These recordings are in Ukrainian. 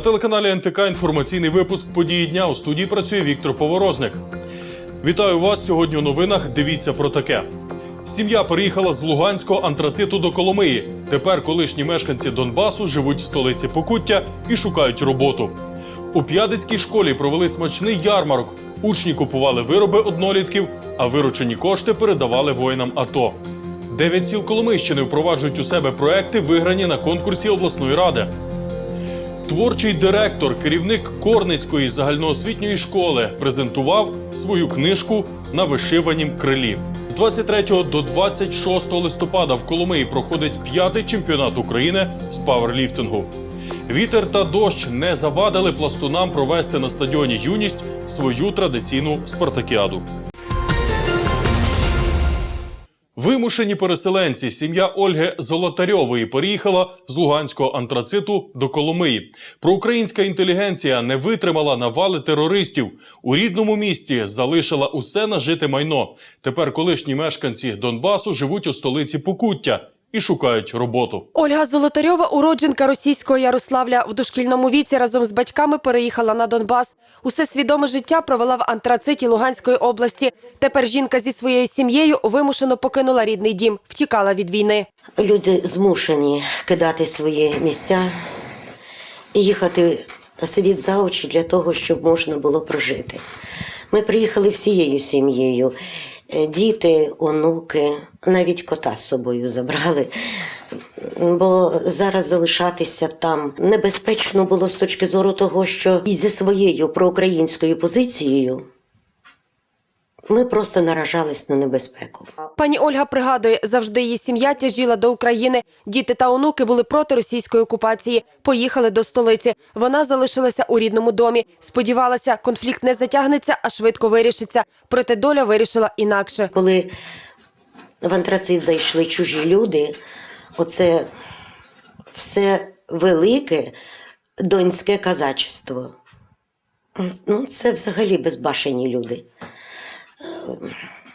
На телеканалі НТК інформаційний випуск події дня у студії працює Віктор Поворозник. Вітаю вас сьогодні у новинах. Дивіться про таке. Сім'я переїхала з Луганського антрациту до Коломиї. Тепер колишні мешканці Донбасу живуть в столиці Покуття і шукають роботу. У п'ядицькій школі провели смачний ярмарок. Учні купували вироби однолітків, а виручені кошти передавали воїнам АТО. Дев'ять сіл Коломийщини впроваджують у себе проекти, виграні на конкурсі обласної ради. Творчий директор, керівник Корницької загальноосвітньої школи презентував свою книжку на вишиванім крилі. З 23 до 26 листопада в Коломиї проходить п'ятий чемпіонат України з паверліфтингу. Вітер та дощ не завадили пластунам провести на стадіоні Юність свою традиційну спартакіаду. Вимушені переселенці, сім'я Ольги Золотарьової переїхала з Луганського антрациту до Коломиї. Проукраїнська інтелігенція не витримала навали терористів. У рідному місті залишила усе нажите майно. Тепер колишні мешканці Донбасу живуть у столиці Покуття і шукають роботу. Ольга Золотарьова, уродженка російського Ярославля, в дошкільному віці разом з батьками переїхала на Донбас. Усе свідоме життя провела в антрациті Луганської області. Тепер жінка зі своєю сім'єю вимушено покинула рідний дім, втікала від війни. Люди змушені кидати свої місця і їхати світ за очі для того, щоб можна було прожити. Ми приїхали всією сім'єю. Е, Діти, онуки, навіть кота з собою забрали. Бо зараз залишатися там небезпечно було з точки зору того, що і зі своєю проукраїнською позицією ми просто наражались на небезпеку. Пані Ольга пригадує, завжди її сім'я тяжіла до України. Діти та онуки були проти російської окупації. Поїхали до столиці. Вона залишилася у рідному домі. Сподівалася, конфлікт не затягнеться, а швидко вирішиться. Проте доля вирішила інакше. Коли в антрацит зайшли чужі люди, оце все велике донське казачество. Ну, це взагалі безбашені люди.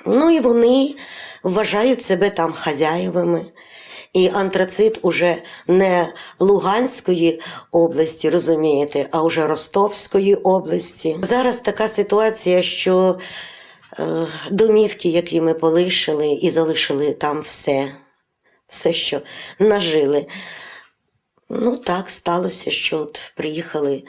Ну і вони вважають себе там хазяєвами. І антрацит уже не Луганської області, розумієте, а вже Ростовської області. Зараз така ситуація, що е, домівки, які ми полишили, і залишили там все, все, що нажили. Ну так сталося, що от приїхали,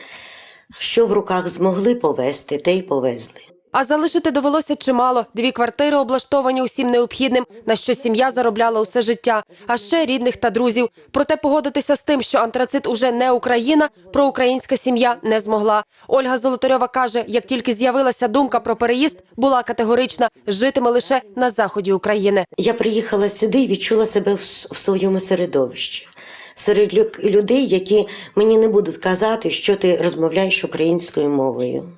що в руках змогли повезти, те й повезли. А залишити довелося чимало. Дві квартири облаштовані усім необхідним, на що сім'я заробляла усе життя, а ще рідних та друзів. Проте погодитися з тим, що антрацит уже не Україна, проукраїнська сім'я не змогла. Ольга Золотарьова каже, як тільки з'явилася думка про переїзд, була категорична, житиме лише на заході України. Я приїхала сюди і відчула себе в, своєму середовищі. Серед лю- людей, які мені не будуть казати, що ти розмовляєш українською мовою.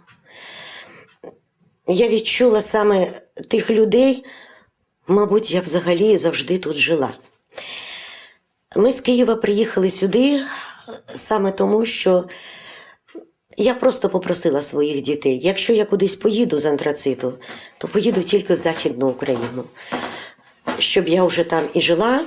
Я відчула саме тих людей, мабуть, я взагалі завжди тут жила. Ми з Києва приїхали сюди саме тому, що я просто попросила своїх дітей, якщо я кудись поїду з антрациту, то поїду тільки в Західну Україну, щоб я вже там і жила,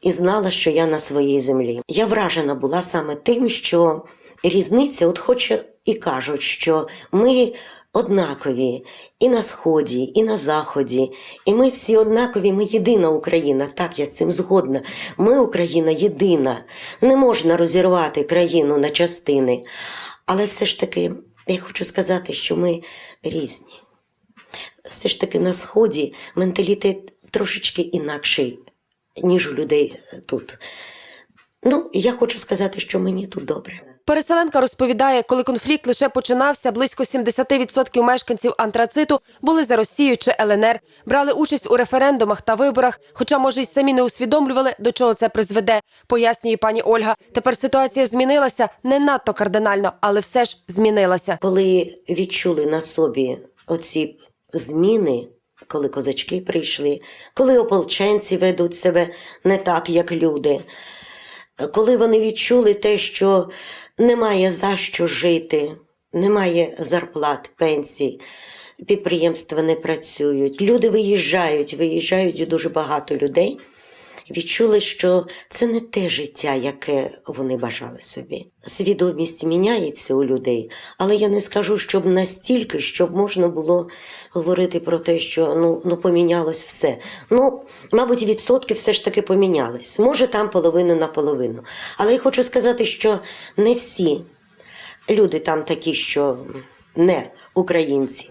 і знала, що я на своїй землі. Я вражена була саме тим, що різниця, от хоче і кажуть, що ми однакові і на сході, і на заході, і ми всі однакові. Ми єдина Україна. Так, я з цим згодна. Ми Україна єдина. Не можна розірвати країну на частини. Але все ж таки, я хочу сказати, що ми різні. Все ж таки на сході менталітет трошечки інакший, ніж у людей тут. Ну, я хочу сказати, що мені тут добре. Переселенка розповідає, коли конфлікт лише починався, близько 70% мешканців антрациту були за Росію чи ЛНР, брали участь у референдумах та виборах, хоча, може, й самі не усвідомлювали, до чого це призведе. Пояснює пані Ольга. Тепер ситуація змінилася не надто кардинально, але все ж змінилася. Коли відчули на собі оці зміни, коли козачки прийшли, коли ополченці ведуть себе не так, як люди, коли вони відчули те, що немає за що жити, немає зарплат, пенсій, підприємства не працюють, люди виїжджають, виїжджають дуже багато людей. Відчули, що це не те життя, яке вони бажали собі. Свідомість міняється у людей, але я не скажу, щоб настільки, щоб можна було говорити про те, що ну, ну помінялось все. Ну, мабуть, відсотки все ж таки помінялись. Може, там половину на половину. Але я хочу сказати, що не всі люди там такі, що не українці.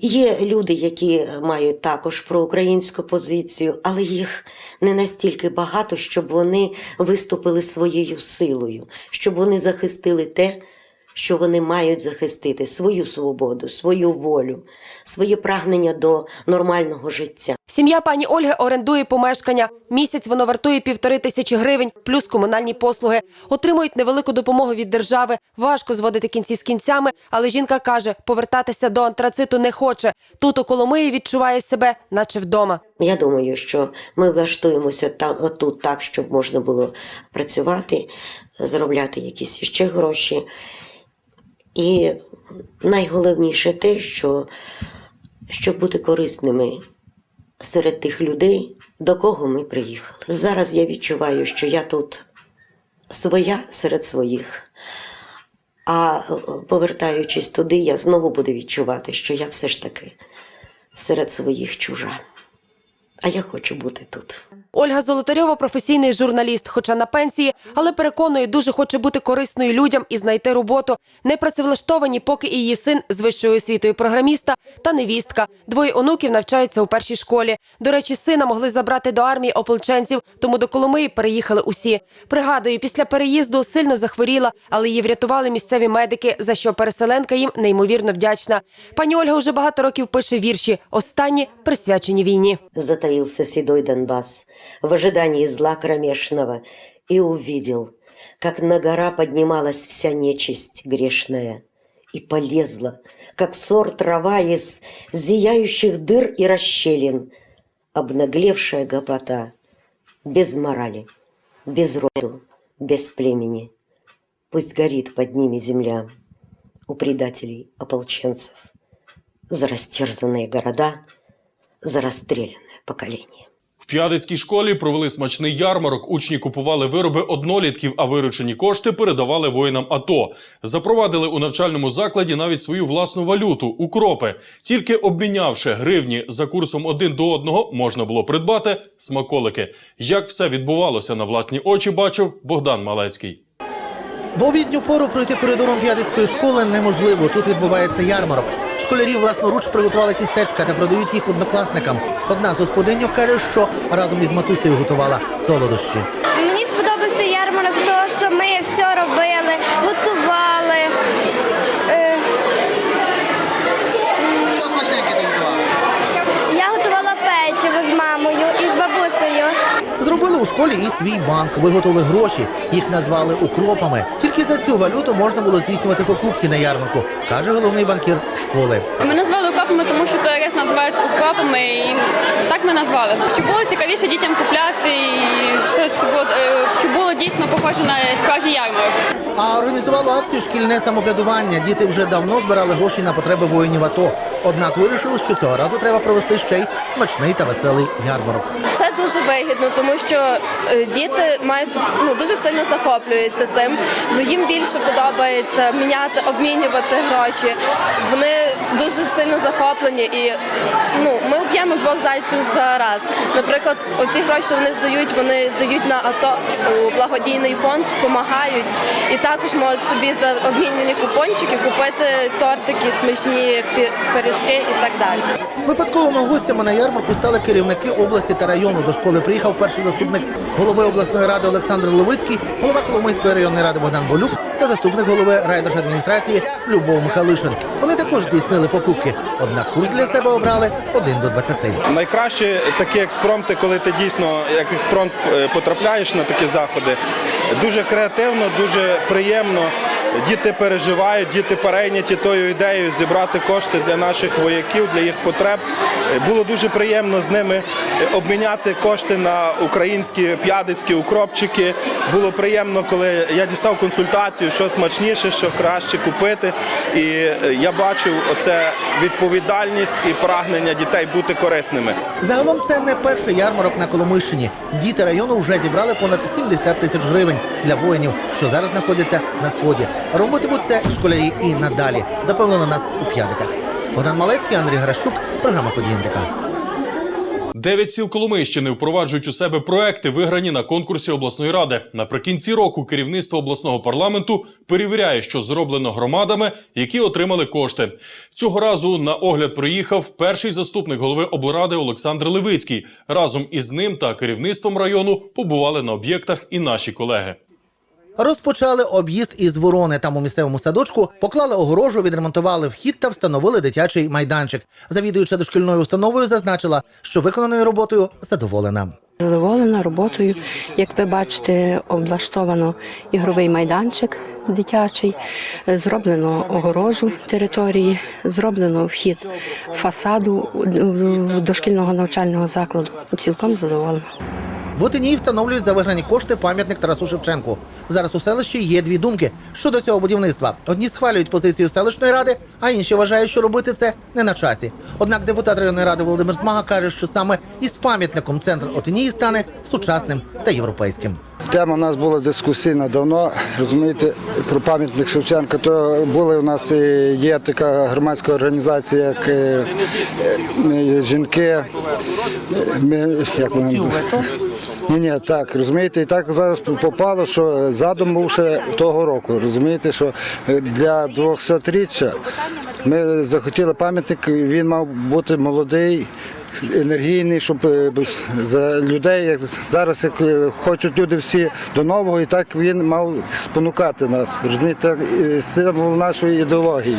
Є люди, які мають також проукраїнську позицію, але їх не настільки багато, щоб вони виступили своєю силою, щоб вони захистили те, що вони мають захистити свою свободу, свою волю, своє прагнення до нормального життя. Сім'я пані Ольги орендує помешкання. Місяць воно вартує півтори тисячі гривень, плюс комунальні послуги. Отримують невелику допомогу від держави. Важко зводити кінці з кінцями, але жінка каже, повертатися до антрациту не хоче. Тут у Коломиї відчуває себе, наче вдома. Я думаю, що ми влаштуємося та, тут так, щоб можна було працювати, заробляти якісь ще гроші. І найголовніше те, що щоб бути корисними серед тих людей, до кого ми приїхали. Зараз я відчуваю, що я тут своя серед своїх. А повертаючись туди, я знову буду відчувати, що я все ж таки серед своїх чужа. А я хочу бути тут. Ольга Золотарьова професійний журналіст, хоча на пенсії, але переконує, дуже хоче бути корисною людям і знайти роботу. Не працевлаштовані, поки її син з вищою освітою програміста та невістка. Двоє онуків навчаються у першій школі. До речі, сина могли забрати до армії ополченців, тому до Коломиї переїхали усі. Пригадую, після переїзду сильно захворіла, але її врятували місцеві медики, за що переселенка їм неймовірно вдячна. Пані Ольга вже багато років пише вірші. Останні присвячені війні. Затаился седой Донбасс в ожидании зла кромешного и увидел, как на гора поднималась вся нечисть грешная и полезла, как сор трава из зияющих дыр и расщелин, обнаглевшая гопота, без морали, без роду, без племени. Пусть горит под ними земля у предателей ополченцев, за растерзанные города, за расстрелянное поколение. В П'ядицькій школі провели смачний ярмарок. Учні купували вироби однолітків, а виручені кошти передавали воїнам АТО. Запровадили у навчальному закладі навіть свою власну валюту укропи. Тільки обмінявши гривні за курсом один до одного, можна було придбати смаколики. Як все відбувалося на власні очі, бачив Богдан Малецький. В обідню пору пройти коридором п'ядицької школи неможливо. Тут відбувається ярмарок. Школярі власноруч приготували тістечка та продають їх однокласникам. Одна з господинів каже, що разом із матусею готувала солодощі. Мені сподобався ярмарок, тому що ми все робили, готували. Е, Що смачненьке ти готувала? Я готувала печиво з мамою і з бабусею. Зробили у школі і свій банк, виготовили гроші. Їх назвали укропами. Тільки за цю валюту можна було здійснювати покупки на ярмарку, каже головний банкір школи. Ми назвали укропами, тому що ТРС називають укропами, і так ми назвали. Щоб було цікавіше дітям купляти, і все е, щоб було дійсно похоже на справжній ярмарок. А організувало акцію шкільне самоврядування. Діти вже давно збирали гроші на потреби воїнів АТО. Однак вирішили, що цього разу треба провести ще й смачний та веселий ярмарок. Це дуже вигідно, тому що е, діти мають ну дуже сильно захоплюються цим. Ну, Їм більше подобається міняти, обмінювати гроші. Вони дуже сильно захоплені і ну ми об'ємо двох зайців за раз. Наприклад, оці гроші вони здають, вони здають на АТО у благодійний фонд, допомагають і також можуть собі за обмінені купончики купити тортики, смачні пі- пиріжки і так далі. Випадковими гостями на ярмарку стали керівники області та району. До школи приїхав перший заступник голови обласної ради Олександр Левицький, голова Коломийської районної ради Богдан Болюк та заступник голови райдержадміністрації Любов Михалишин. Вони також здійснили покупки. Однак курс для себе обрали 1 до 20. Найкраще такі експромти, коли ти дійсно як експромт е, потрапляєш на такі заходи. Дуже креативно, дуже приємно. Діти переживають, діти перейняті тою ідеєю зібрати кошти для наших вояків, для їх потреб. Е, Було дуже приємно з ними е, обміняти кошти на українські п'ядицькі укропчики. Було приємно, коли я дістав консультацію, що смачніше, що краще купити. І е, я бачив оце відповідальність і прагнення дітей бути корисними. Загалом це не перший ярмарок на Коломийщині. Діти району вже зібрали понад 70 тисяч гривень для воїнів, що зараз знаходяться на сході. Робитимуть це школярі і надалі. Запевнено нас у п'ядиках. Богдан Малецький, Андрій Гращук, програма «Події Дев'ять сіл Коломийщини впроваджують у себе проекти, виграні на конкурсі обласної ради. Наприкінці року керівництво обласного парламенту перевіряє, що зроблено громадами, які отримали кошти. Цього разу на огляд приїхав перший заступник голови облради Олександр Левицький. Разом із ним та керівництвом району побували на об'єктах і наші колеги. Розпочали об'їзд із ворони. Там у місцевому садочку поклали огорожу, відремонтували вхід та встановили дитячий майданчик. Завідуюча дошкільною установою зазначила, що виконаною роботою задоволена. Задоволена роботою. Як ви бачите, облаштовано ігровий майданчик дитячий, зроблено огорожу території, зроблено вхід фасаду дошкільного навчального закладу. Цілком задоволена. В Отині встановлюють за виграні кошти пам'ятник Тарасу Шевченку. Зараз у селищі є дві думки щодо цього будівництва. Одні схвалюють позицію селищної ради, а інші вважають, що робити це не на часі. Однак депутат районної ради Володимир Смага каже, що саме із пам'ятником центр Отинії стане сучасним та європейським. Тема у нас була дискусійна давно. Розумієте, про пам'ятник Шевченка. То були у нас і є така громадська організація, як е, е, жінки. е, Ми, як вони називають? Ні, ні, так розумієте, і так зараз попало, що задум був ще того року. Розумієте, що е, для 200-річчя ми захотіли пам'ятник. Він мав бути молодий енергійний, щоб е, за людей, як зараз як е, хочуть люди всі до нового, і так він мав спонукати нас. Розумієте, символ нашої ідеології.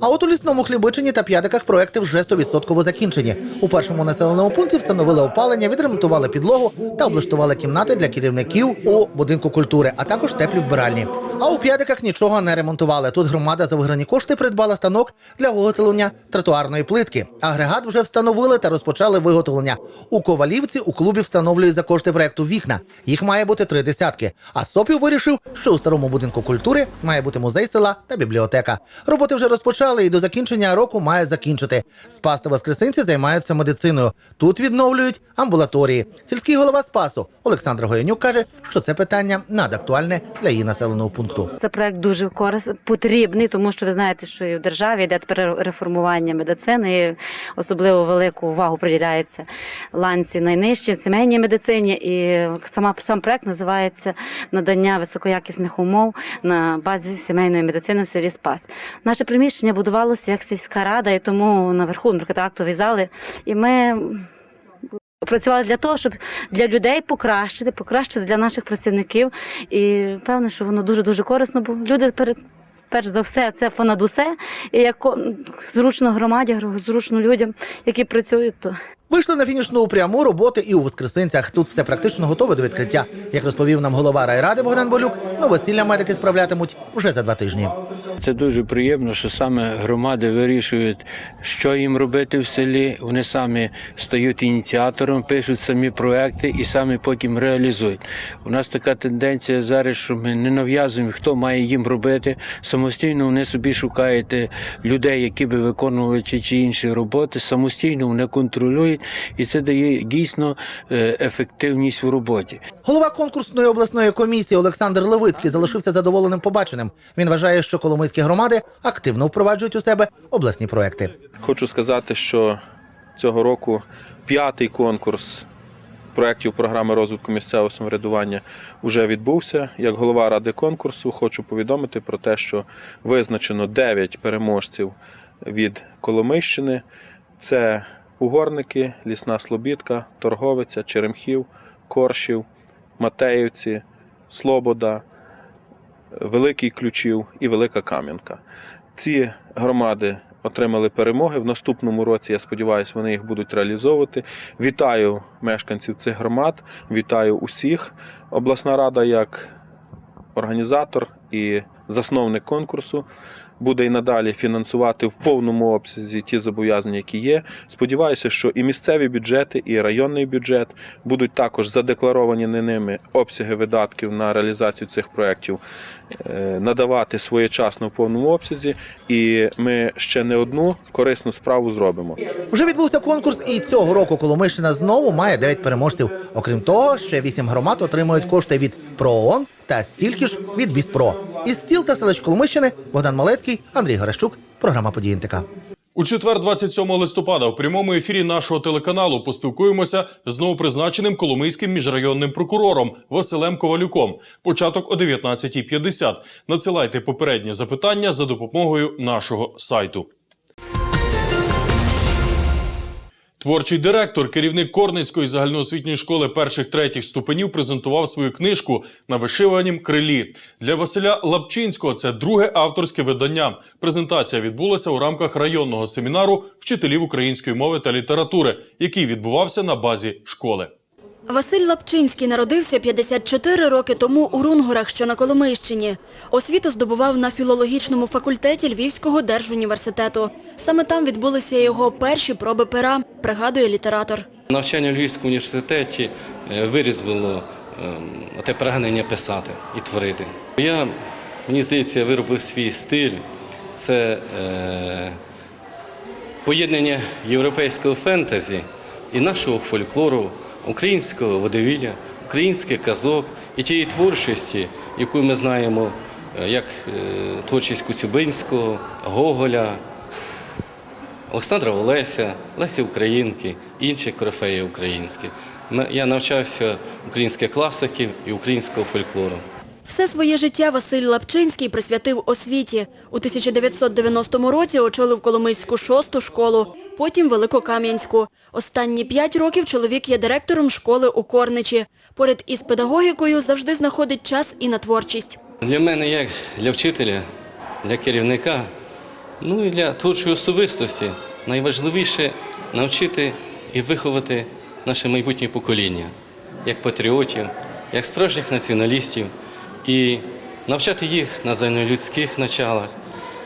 А от у лісному хлібичині та п'ядиках проекти вже 100% закінчені. У першому населеному пункті встановили опалення, відремонтували підлогу та облаштували кімнати для керівників у будинку культури, а також теплі вбиральні. А у п'ядиках нічого не ремонтували. Тут громада за виграні кошти придбала станок для виготовлення тротуарної плитки. Агрегат вже встановили та розпочали виготовлення. У Ковалівці у клубі встановлюють за кошти проекту вікна. Їх має бути три десятки. А Сопів вирішив, що у старому будинку культури має бути музей села та бібліотека. Роботи вже розпочали і до закінчення року мають закінчити. Спас та Воскресенці займаються медициною. Тут відновлюють амбулаторії. Сільський голова Спасу Олександр Гоянюк каже, що це питання надактуальне для її населеного пункту. Це проект дуже корис потрібний, тому що ви знаєте, що і в державі йде тепер реформування медицини. І особливо велику увагу приділяється ланці найнижчій сімейній медицині. І сама сам проект називається надання високоякісних умов на базі сімейної медицини в селі Спас. Наше приміщення будувалося як сільська рада, і тому наверху наприклад, актові зали. І ми Працювали для того, щоб для людей покращити, покращити для наших працівників. І певно, що воно дуже дуже корисно, бо люди пере- перш за все це понад усе. І як зручно громаді, зручно людям, які працюють, то Вийшли на фінішну пряму роботи і у Воскресенцях. Тут все практично готове до відкриття. Як розповів нам голова райради Богдан Болюк, новосілля медики справлятимуть вже за два тижні. Це дуже приємно, що саме громади вирішують, що їм робити в селі. Вони самі стають ініціатором, пишуть самі проекти і самі потім реалізують. У нас така тенденція зараз, що ми не нав'язуємо, хто має їм робити. Самостійно вони собі шукають е, людей, які би виконували ті чи інші роботи. Самостійно вони контролюють, і це дає дійсно е, ефективність в роботі. Голова конкурсної обласної комісії Олександр Левицький залишився задоволеним побаченим. Він вважає, що коломийські громади активно впроваджують у себе обласні проекти. Хочу сказати, що цього року п'ятий конкурс проєктів програми розвитку місцевого самоврядування вже відбувся. Як голова ради конкурсу, хочу повідомити про те, що визначено 9 переможців від Коломийщини. Це угорники, Лісна Слобідка, Торговиця, Черемхів, Коршів, Матеївці, Слобода, Великий Ключів і Велика Кам'янка. Ці громади отримали перемоги. В наступному році, я сподіваюся, вони їх будуть реалізовувати. Вітаю мешканців цих громад, вітаю усіх. Обласна рада як організатор і засновник конкурсу буде і надалі фінансувати в повному обсязі ті зобов'язання, які є. Сподіваюся, що і місцеві бюджети, і районний бюджет будуть також задекларовані не ними обсяги видатків на реалізацію цих проєктів надавати своєчасно в повному обсязі, і ми ще не одну корисну справу зробимо. Вже відбувся конкурс, і цього року Коломийщина знову має 9 переможців. Окрім того, ще 8 громад отримують кошти від ПРООН та стільки ж від Біспро. Із сіл та селищ Коломийщини Богдан Малецький, Андрій Горещук. Програма «Події НТК». У четвер, 27 листопада, в прямому ефірі нашого телеканалу поспілкуємося з новопризначеним коломийським міжрайонним прокурором Василем Ковалюком. Початок о 19.50. Надсилайте попередні запитання за допомогою нашого сайту. Творчий директор, керівник Корницької загальноосвітньої школи перших третіх ступенів презентував свою книжку на вишиванім крилі. Для Василя Лапчинського це друге авторське видання. Презентація відбулася у рамках районного семінару вчителів української мови та літератури, який відбувався на базі школи. Василь Лапчинський народився 54 роки тому у Рунгурах, що на Коломийщині. Освіту здобував на філологічному факультеті Львівського держуніверситету. Саме там відбулися його перші проби пера, пригадує літератор. Навчання в Львівському університеті е, вирізбило ем, те прагнення писати і творити. Я, мені здається, виробив свій стиль. Це е, поєднання європейського фентезі і нашого фольклору, українського водовілля, українських казок і тієї творчості, яку ми знаємо, е, як е, творчість Куцюбинського, Гоголя, Олександра Олеся, Лесі Українки, інших корифеїв українських. Я навчався українських класиків і українського фольклору. Все своє життя Василь Лапчинський присвятив освіті. У 1990 році очолив Коломийську шосту школу, потім Великокам'янську. Останні п'ять років чоловік є директором школи у Корничі. Поряд із педагогікою завжди знаходить час і на творчість. Для мене, як для вчителя, для керівника, ну і для творчої особистості, найважливіше навчити і виховати наше майбутнє покоління, як патріотів, як справжніх націоналістів, і навчати їх на загальнолюдських началах,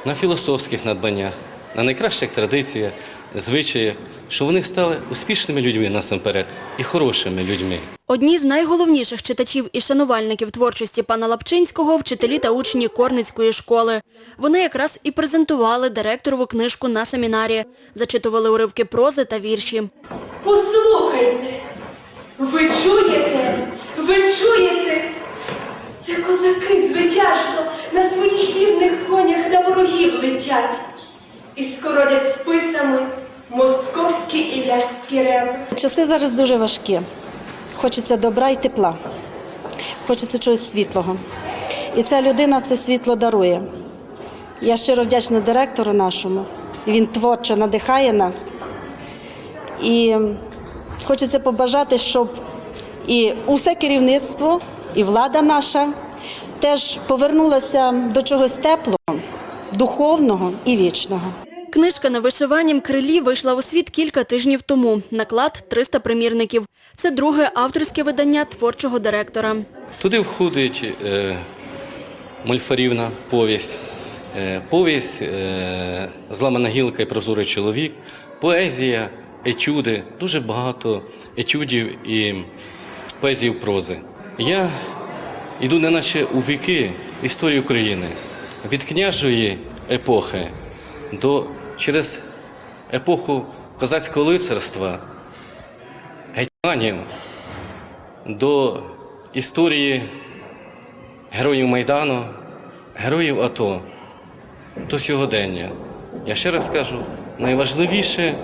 на філософських надбаннях, на найкращих традиціях, звичаях, що вони стали успішними людьми насамперед і хорошими людьми. Одні з найголовніших читачів і шанувальників творчості пана Лапчинського – вчителі та учні Корницької школи. Вони якраз і презентували директорову книжку на семінарі, зачитували уривки прози та вірші. Послухайте, ви чуєте? Ви чуєте? Це козаки звитяжно на своїх вірних конях на ворогів летять і скородять списами московські і ляжські реби. Часи зараз дуже важкі. Хочеться добра і тепла, хочеться чогось світлого. І ця людина це світло дарує. Я щиро вдячна директору нашому. Він творчо надихає нас. І хочеться побажати, щоб і усе керівництво, і влада наша теж повернулася до чогось теплого, духовного і вічного. Книжка на вишиваннім крилі вийшла у світ кілька тижнів тому. Наклад 300 примірників. Це друге авторське видання творчого директора. Туди входить е, мольфарівна повість, е, повість е, Зламана гілка і прозорий чоловік, поезія, етюди, дуже багато етюдів і поезії прози. Я йду не наче у віки історії України від княжої епохи до через епоху козацького лицарства, гетьманів, до історії героїв Майдану, героїв АТО до сьогодення. Я ще раз кажу, найважливіше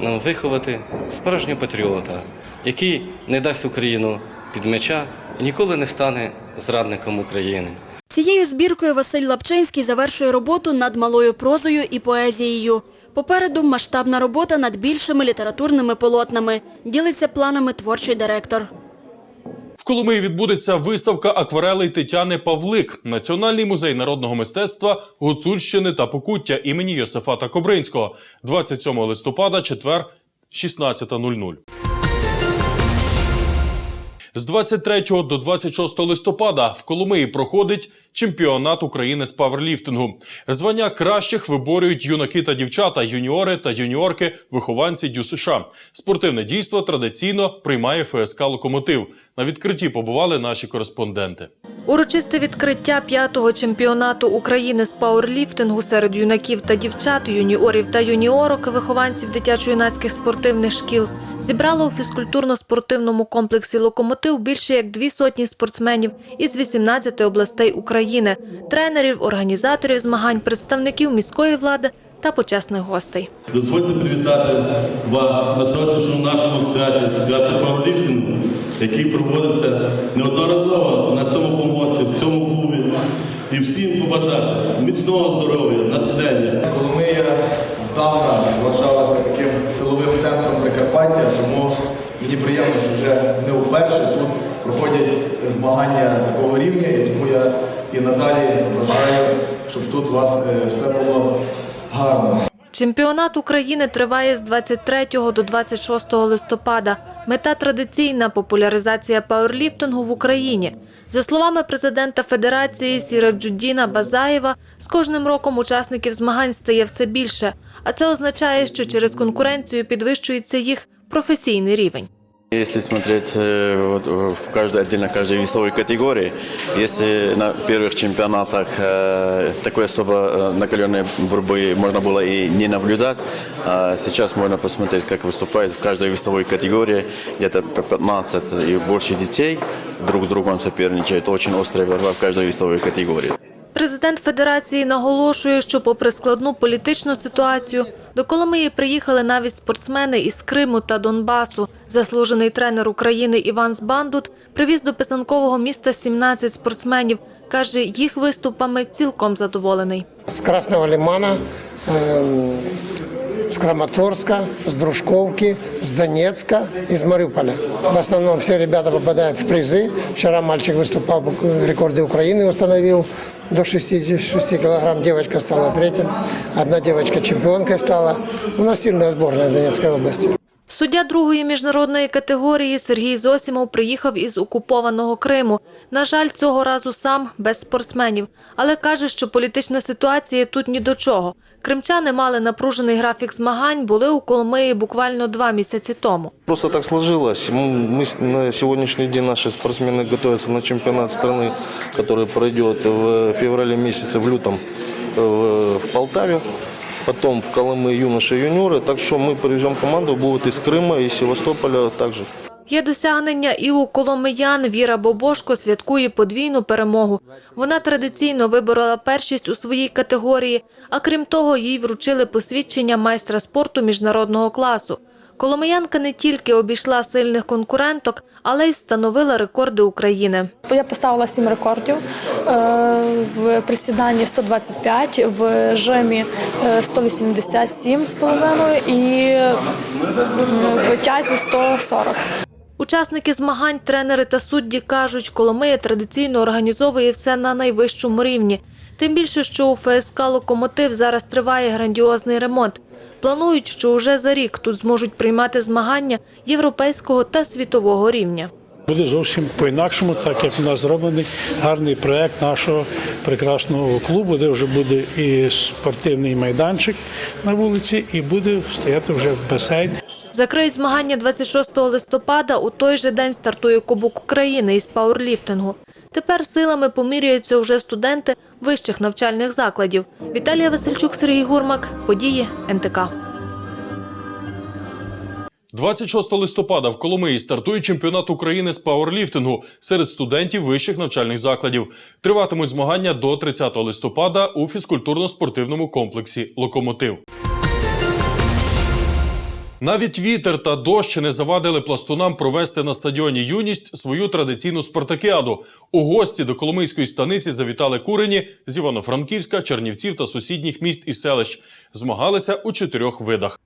нам виховати справжнього патріота, який не дасть Україну під меча і ніколи не стане зрадником України. Цією збіркою Василь Лапчинський завершує роботу над малою прозою і поезією. Попереду масштабна робота над більшими літературними полотнами. Ділиться планами творчий директор. В Коломиї відбудеться виставка акварелей Тетяни Павлик, Національний музей народного мистецтва Гуцульщини та Покуття імені Йосифата Кобринського, 27 листопада, четвер, 16.00. З 23 до 26 листопада в Коломиї проходить чемпіонат України з паверліфтингу. Звання кращих виборюють юнаки та дівчата, юніори та юніорки, вихованці ДЮСШ. США. Спортивне дійство традиційно приймає ФСК Локомотив. На відкритті побували наші кореспонденти. Урочисте відкриття п'ятого чемпіонату України з пауерліфтингу серед юнаків та дівчат, юніорів та юніорок, вихованців дитячо-юнацьких спортивних шкіл зібрало у фізкультурно-спортивному комплексі «Локомотив» більше як дві сотні спортсменів із 18 областей України, тренерів, організаторів змагань, представників міської влади та почесних гостей. Дозвольте привітати вас на сьогоднішньому нашому святі, святі пауерліфтингу, який проводиться неодноразово на цьому помості, в цьому клубі. І всім побажати міцного здоров'я, натхнення. Коломия завтра вважалася таким силовим центром Прикарпаття, тому мені приємно, що вже не вперше тут проходять змагання такого рівня, і тому я і надалі бажаю, щоб тут у вас е, все було гарно. Чемпіонат України триває з 23 до 26 листопада. Мета традиційна популяризація пауерліфтингу в Україні. За словами президента Федерації Сіраджуддіна Базаєва, з кожним роком учасників змагань стає все більше, а це означає, що через конкуренцію підвищується їх професійний рівень. Если смотреть э, вот, в каждой отдельно каждой весовой категории, если на первых чемпионатах э, такой особо э, накаленной борьбы можно было и не наблюдать, а сейчас можно посмотреть, как выступает в каждой весовой категории где-то по 15 и больше детей друг с другом соперничают. Очень острая борьба в каждой весовой категории. Президент Федерації наголошує, що попри складну політичну ситуацію, до Коломиї приїхали навіть спортсмени із Криму та Донбасу. Заслужений тренер України Іван Збандут привіз до писанкового міста 17 спортсменів. Каже, їх виступами цілком задоволений. С Красного Лимана, эм, с Краматорска, с Дружковки, с Донецка, из Мариуполя. В основном все ребята попадают в призы. Вчера мальчик выступал, рекорды Украины установил до 66 килограмм. Девочка стала третьим. Одна девочка чемпионкой стала. У нас сильная сборная в Донецкой области. Суддя другої міжнародної категорії Сергій Зосімов приїхав із окупованого Криму. На жаль, цього разу сам без спортсменів, але каже, що політична ситуація тут ні до чого. Кримчани мали напружений графік змагань, були у Коломиї буквально два місяці тому. Просто так сложилось. Мы мы с- на сегодняшний день наши спортсмены готовятся на чемпионат страны, который пройдет в феврале месяце, в лютом э, в Полтаве. Потом в Колымы юноши и юниоры. Так что мы привезем команду, будут из Крыма, из Севастополя также. Є досягнення і у коломиян. Віра Бобошко святкує подвійну перемогу. Вона традиційно виборола першість у своїй категорії, а крім того, їй вручили посвідчення майстра спорту міжнародного класу. Коломиянка не тільки обійшла сильних конкуренток, але й встановила рекорди України. Я поставила сім рекордів е, в присіданні 125, в жимі е, 187 з половиною і в тязі 140. Учасники змагань, тренери та судді кажуть, Коломия традиційно організовує все на найвищому рівні. Тим більше, що у ФСК «Локомотив» зараз триває грандіозний ремонт. Планують, що уже за рік тут зможуть приймати змагання європейського та світового рівня. Буде зовсім по-інакшому, так як у нас зроблений гарний проект нашого прекрасного клубу, де вже буде і спортивний майданчик на вулиці, і буде стояти вже басейн. Закриють змагання 26 листопада. У той же день стартує Кубок України із пауерліфтингу. Тепер силами поміряються вже студенти вищих навчальних закладів. Віталія Васильчук, Сергій Гурмак. Події НТК. 26 листопада в Коломиї стартує чемпіонат України з пауерліфтингу серед студентів вищих навчальних закладів. Триватимуть змагання до 30 листопада у фізкультурно-спортивному комплексі Локомотив. Навіть вітер та дощ не завадили пластунам провести на стадіоні Юність свою традиційну спартакіаду. У гості до Коломийської станиці завітали курені з Івано-Франківська, Чернівців та сусідніх міст і селищ. Змагалися у чотирьох видах.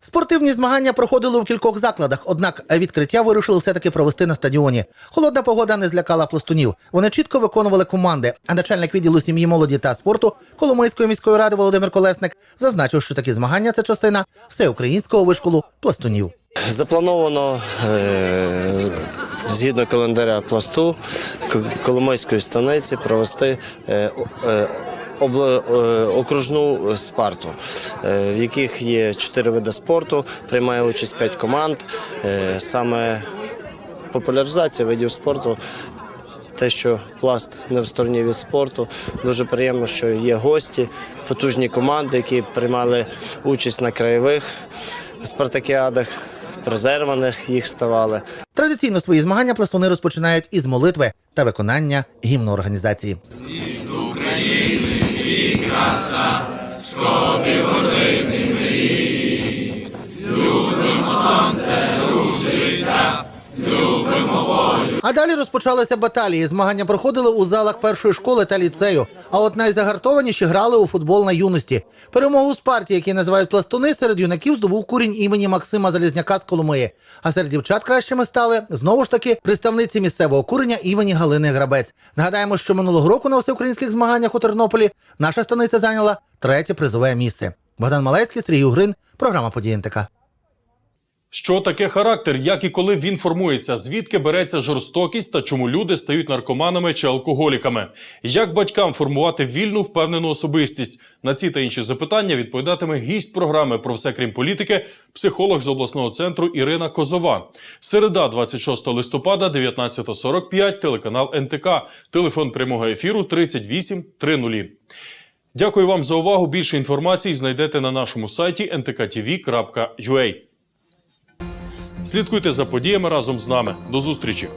Спортивні змагання проходили у кількох закладах, однак відкриття вирішили все-таки провести на стадіоні. Холодна погода не злякала пластунів. Вони чітко виконували команди. А начальник відділу сім'ї, молоді та спорту Коломийської міської ради Володимир Колесник зазначив, що такі змагання це частина всеукраїнського вишколу пластунів. Заплановано е, згідно календаря пласту Коломийської станиці провести е, е, окружну спарту, е, в яких є чотири види спорту, приймає участь п'ять команд. Е, Саме популяризація видів спорту. Те, що пласт не в стороні від спорту, дуже приємно, що є гості, потужні команди, які приймали участь на краєвих спартакіадах, призерваних їх ставали. Традиційно свої змагання пластуни розпочинають із молитви та виконання гімну організації. І краса, скобі А далі розпочалися баталії. Змагання проходили у залах першої школи та ліцею. А от найзагартованіші грали у футбол на юності. Перемогу з партії, які називають пластуни, серед юнаків здобув курінь імені Максима Залізняка з Коломиї. А серед дівчат кращими стали знову ж таки представниці місцевого курення імені Галини Грабець. Нагадаємо, що минулого року на всеукраїнських змаганнях у Тернополі наша станиця зайняла третє призове місце. Богдан Малецький, Сергій Угрин, програма «Події НТК». Що таке характер, як і коли він формується, звідки береться жорстокість та чому люди стають наркоманами чи алкоголіками? Як батькам формувати вільну впевнену особистість? На ці та інші запитання відповідатиме гість програми про все крім політики, психолог з обласного центру Ірина Козова. Середа, 26 листопада, 19.45, телеканал НТК. Телефон прямого ефіру 38 30. Дякую вам за увагу. Більше інформації знайдете на нашому сайті ntkTV.ua. Слідкуйте за подіями разом з нами. До зустрічі!